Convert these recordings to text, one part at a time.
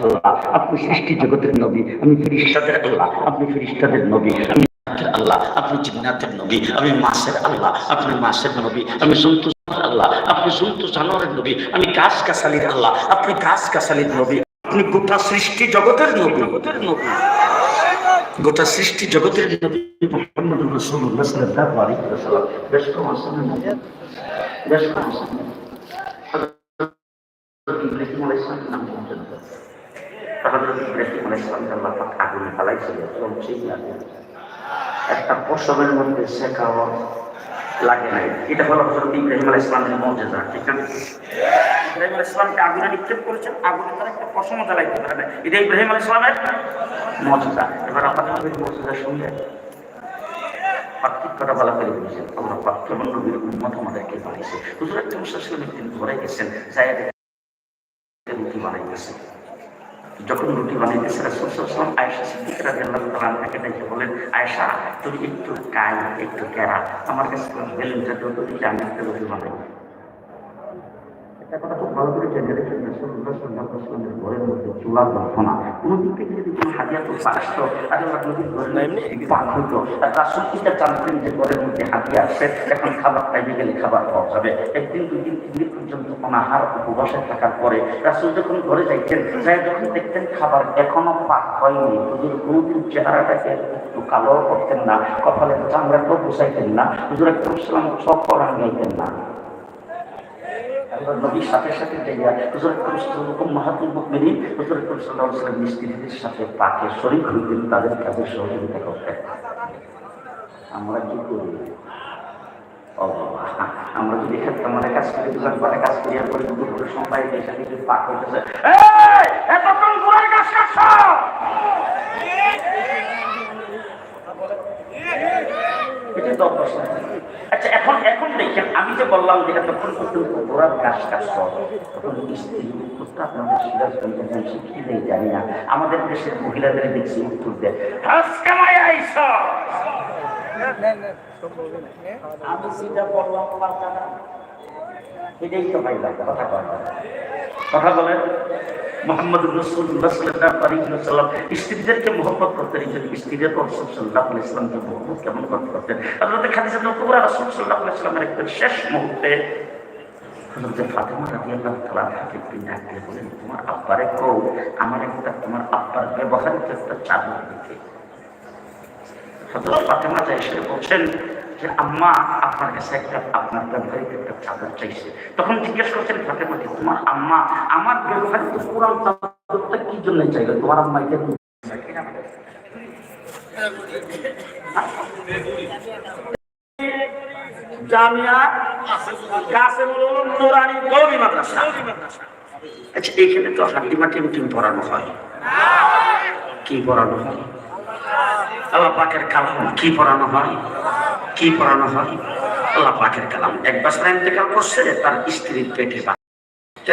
আল্লাহ, আপনি সৃষ্টি জগতের নবী, আমি ফিরিস্তাদের আল্লাহ, আপনি ফিরিস্তাদের নবী, আমি আল্লাহ, আপনি জিন্নাতের নবী, আমি মাসের আল্লাহ, আপনি মাসের নবী, আমি সন্তু আল্লাহ, আপনি সন্তু জানোয়ারের নবী, আমি গাছ গাছালির আল্লাহ, আপনি গাছ গাছালির নবী, আপনি গোটা সৃষ্টি জগতের নবী। জগতের নবী গোটা সৃষ্টি জগতের নবী মুহাম্মদ রাসূলুল্লাহ সাল্লাল্লাহু আলাইহি ওয়াসাল্লাম। বেশ কম আছেন বেশ কম আছেন আগুনে ফেলাইছিল চলছেই আগুন একটা পশমের মধ্যে শেখাও লাগে নাই। এটা হলো হযরত ইব্রাহিম আলাইহিস সালামের মুজিজা ঠিক আছে ইব্রাহিম আলাইহিস সালামকে আগুনে নিক্ষেপ করেছেন আগুনে তারা একটা পশমও জ্বালাইতে পারে না এটা ইব্রাহিম আলাইহিস সালামের মুজিজা এবার আপনাদের মুজিজা শুনলে পার্থক্যটা বলা করে বলেছেন আমরা পার্থক্য নবীর উন্মত আমাদেরকে বানিয়েছে হুজুর একটা মুসাসিম একদিন ঘরে গেছেন যাই রুটি বানাইতেছে যখন রুটি বানাইতেছে রাসূল আয়েশা সিদ্দিকা রাদিয়াল্লাহু তাআলা তাকে দেখে বলেন, আয়েশা, তুমি একটু কাই, একটু কেরা? আমার কাছে বেলুনটা দাও তো দিলে আমি রুটি বানাই একটা কথা খুব ভালো করে জেনে রেখেন রাসূলুল্লাহ সাল্লাল্লাহু আলাইহি ঘরের মধ্যে চুলা জ্বলতো না কোনো দিক থেকে যদি কোনো হাদিয়া তো আসতো আর আল্লাহ নবীর পাক হতো আর রাসূল জানতেন যে ঘরের মধ্যে হাদিয়া আসছে এখন খাবার টাইমে গেলে খাবার পাওয়া যাবে। একদিন দুই দিন তিন দিন পর্যন্ত অনাহার উপবাসে থাকার পরে রাসূল যখন ঘরে যাইতেন যাই যখন দেখতেন খাবার এখনও পাক হয়নি হুজুর কোনোদিন চেহারাটাকে একটু কালো করতেন না কপালে চামড়াটাও বসাইতেন না হুজুর একদম সব করার নিতেন না। নবীর সাথে সাথে যাইয়া হুজুর আকরম মাহাতুল মুকমিনিন হুজুর আকরম সাল্লাল্লাহু আলাইহি ওয়াসাল্লাম স্ত্রীদের সাথে পাকে শরীর হইতেন তাদের কাছে সহযোগিতা করতেন। আমরা কি করি? আমরা যদি আমাদের কাজ করি দুজন কাজ করি আর পরে সময় পাক হইতেছে এই, এতক্ষণ ঘুরে কাজ করছ এটাই তো অভ্যাস আচ্ছা এখন এখন দেখেন, আমি যে বললাম যে এতক্ষণ পর্যন্ত ঘোরার কাজ কাজ তখন স্ত্রী জানি না। আমাদের দেশের মহিলাদের দেখছি উত্তর দেয় আইস! আমি সেটা বললাম এটাই তো পাইলাম কথা কথা বলেন। মোহাম্মদ রসুল্লাহ সাল্লাল্লাহু আলাইহি ওয়াসাল্লাম স্ত্রীদেরকে মহব্বত করতেন, এই জন্য স্ত্রীদের রসুল সাল্লাল্লাহু আলাইহি ওয়াসাল্লামকে মহব্বত কেমন করতে করতেন হযরত খাদিজা রাসূল ওয়াসাল্লামের একদম শেষ মুহূর্তে ফাতেমা তোমার আব্বারে কও, আমার একটা, তোমার আব্বার ব্যবহারিত একটা চাদর দিতে ফাতেমা যা এসে বলছেন যে আম্মা আপনার কাছে একটা, আপনার ব্যবহারিত একটা চাদর চাইছে। তখন জিজ্ঞেস করছেন ফাতেমাকে তোমার আম্মা, আমার ব্যবহারিত পুরান চাদরটা কি জন্য চাইলো? তোমার আম্মা এটা জামিয়া কাসেমুল উলুম নুরানি মাদ্রাসা। আচ্ছা হয়। কি পড়ানো হয়? আল্লাহ পাকের কালাম কি পড়ানো হয়? কি পড়ানো হয়? আল্লাহ পাকের কালাম। এক বছর ইন্তেকাল করছে, তার স্ত্রীর পেটে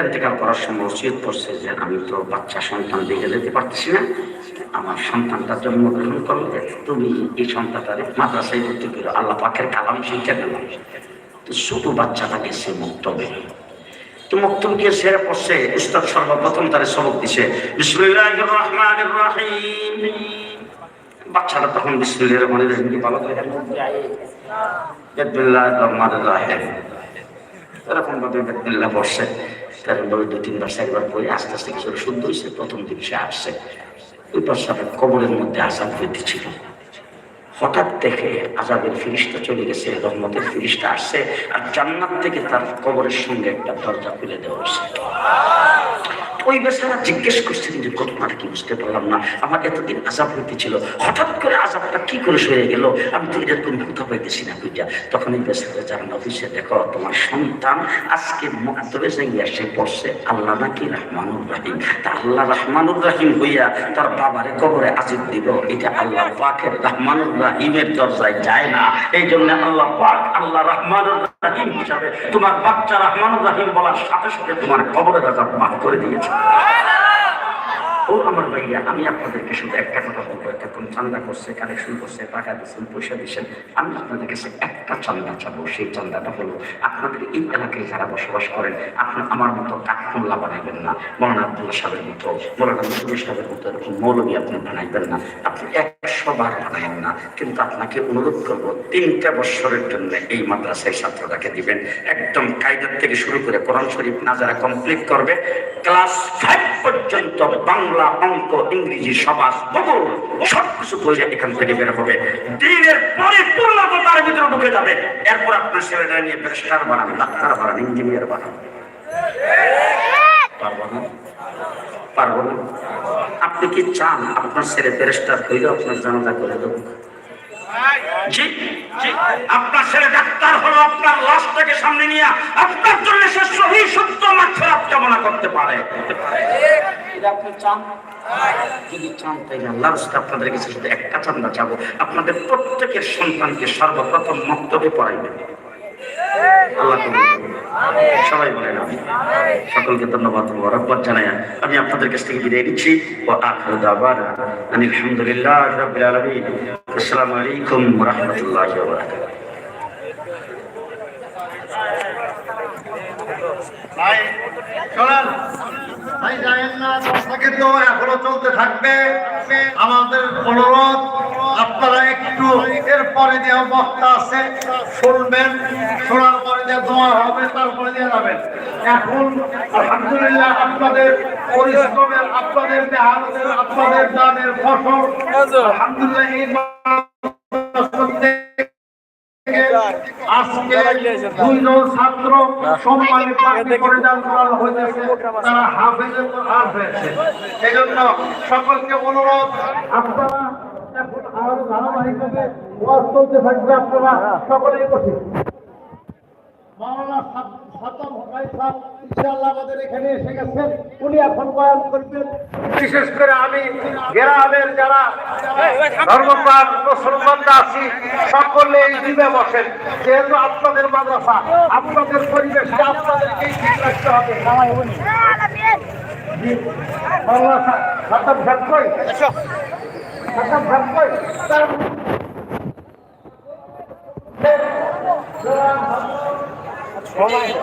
ইন্তেকাল করার সময় উচিত করছে যে, আমি তো বাচ্চা সন্তান দিকে যেতে পারতেছি না। আমার সন্তানটা জন্মগ্রহণ করলে তুমি এই সন্তানটারে মাদ্রাসায় ভর্তি করো। আল্লাহ পাকের কালাম শিক্ষা দিল তো ছোট বাচ্চাটা গেছে মুক্তবে তো মুক্তব গিয়ে সেরে পড়ছে উস্তাদ সর্বপ্রথম তারে সবক দিছে, বিসমিল্লাহির রহমানির রহিম। বাচ্চাটা তখন বিসমিল্লাহির রহমানির রহিমকে ভালো করে বিসমিল্লাহির রহমানির রহিম। এরকম ভাবে বসে। এরকম ভাবে দুই, তিনবার, চারবার পরে আস্তে আস্তে কিছু শুদ্ধ হয়েছে, প্রথম দিন সে আসছে। ওই কবরের মধ্যে আসার বৃদ্ধি ছিল। হঠাৎ দেখে আজাবের ফিরিস্তা চলে গেছে, রহমতের ফিরিস্তা আসছে, আর জান্নাত থেকে তার কবরের সঙ্গে একটা দরজা খুলে দেওয়া হয়েছে। ওই বেচারা জিজ্ঞেস করছেন যে ঘটনাটা কি বুঝতে পারলাম না? আমার এতদিন আজাব হইতেছিল হঠাৎ করে আজাবটা কি করে সরে গেল? আমি তো এরকম ভূত পাইতেছি না বুঝা তখন এই বেচারা জানান অফিসে দেখো, তোমার সন্তান আজকে মুক্তবে যাইয়া সে পড়ছে। আল্লাহ নাকি রহমানুর রাহিম। তা আল্লাহ রহমানুর রাহিম হইয়া তার বাবারে কবরে আজিব দিব এটা আল্লাহ পাকের রহমানুর রাহিমের দরজায় যায় না। এই জন্য আল্লাহ পাক আল্লাহ রহমানুর রাহিম হিসাবে তোমার বাচ্চা রহমানুর রাহিম বলার সাথে সাথে তোমার কবরের আজাব মাফ করে দিয়েছে। ও আমার ভাইয়া, আমি আপনাদেরকে শুধু একটা কথা বলব। এতক্ষণ চান্দা করছে, কালেকশন করছে, টাকা দিচ্ছেন পয়সা দিচ্ছেন আমি আপনাদের কাছে একটা চান্দা চাবো, সেই চান্দাটা হলো আপনাদের এই এলাকায় যারা বসবাস করেন আপনি আমার মতো কাঠমোল্লা বানাইবেন না। মৌলানা আব্দুল্লাহ সাহেবের মতো, মৌলানা মুসুল সাহেবের মতো এরকম মৌলবী আপনি বানাইবেন না। আপনি একশো বার বানাইবেন না। কিন্তু আপনাকে অনুরোধ করব, তিনটা বছরের জন্য এই মাদ্রাসায় ছাত্রটাকে দিবেন। একদম কায়দার থেকে শুরু করে কোরআন শরীফ না যারা কমপ্লিট করবে। ক্লাস ফাইভ পর্যন্ত বাংলা অঙ্ক, ইংরেজি, সমাজ ভূগোল সব কিছু বলে এখান থেকে বের হবে। দিনের পরিপূর্ণতা তার ভিতরে ঢুকে যাবে। এরপর আপনার ছেলেটা নিয়ে ব্যারিস্টার বানান ডাক্তার বানান ইঞ্জিনিয়ার বানান আপনি কি চান আপনার ছেলে ব্যারিস্টার হইলে আপনার জানাজা করে দেবো? আপনার ছেলে ডাক্তার হলো আপনার লাশটাকে সামনে নিয়ে আপনার জন্য সে সহি, সত্য মাত্রাপ কামনা করতে পারে। এটা আপনি চান, যদি চান, তাইলে আল্লাহ রাস্তা আপনাদের কাছে শুধু একটা চান্দা চাবো। আপনাদের প্রত্যেকের সন্তানকে সর্বপ্রথম মক্তবে পড়াইবেন। আল্লাহ সবাই বলেন আমি সকলকে ধন্যবাদ রব্বত জানাই। আমি আপনাদের কাছ থেকে বিদায় নিচ্ছি। ও আখিরু দাওয়ানা আনিল হামদুলিল্লাহ রাব্বিল আলামিন। আসসালামু আলাইকুম রাহমাতুল্লাহি ভাই শোনেন। ভাই জানেন না দশটা কিন্তু এখনও চলতে থাকবে। আমাদের অনুরোধ আপনারা একটু এর পরে যে বক্তা আছে শুনবেন। শোনার পরে যে দোয়া হবে তারপরে দিয়ে যাবেন। এখন আলহামদুলিল্লাহ আপনাদের পরিশ্রমের আপনাদের আপনাদের দানের ফসল আলহামদুলিল্লাহ এই বছর আজকে দুইজন ছাত্র পরিধান করানো হয়েছে। তারা হয়েছে সকলকে অনুরোধ আপনারা এখন আরও ধারাবাহিকভাবে ওয়াজ চলতে থাকবে আপনারা সকলেই মাওলানা এখানে এসে গেছেন করবেন। বিশেষ করে আমি গ্রামের যারা ধর্মপ্রাণ মুসলমানরা আছি, সকলে এই দিনে বসেন। যেহেতু আপনাদের মাদ্রাসা, আপনাদের পরিবেশকে আপনাদেরকেই ঠিক রাখতে হবে।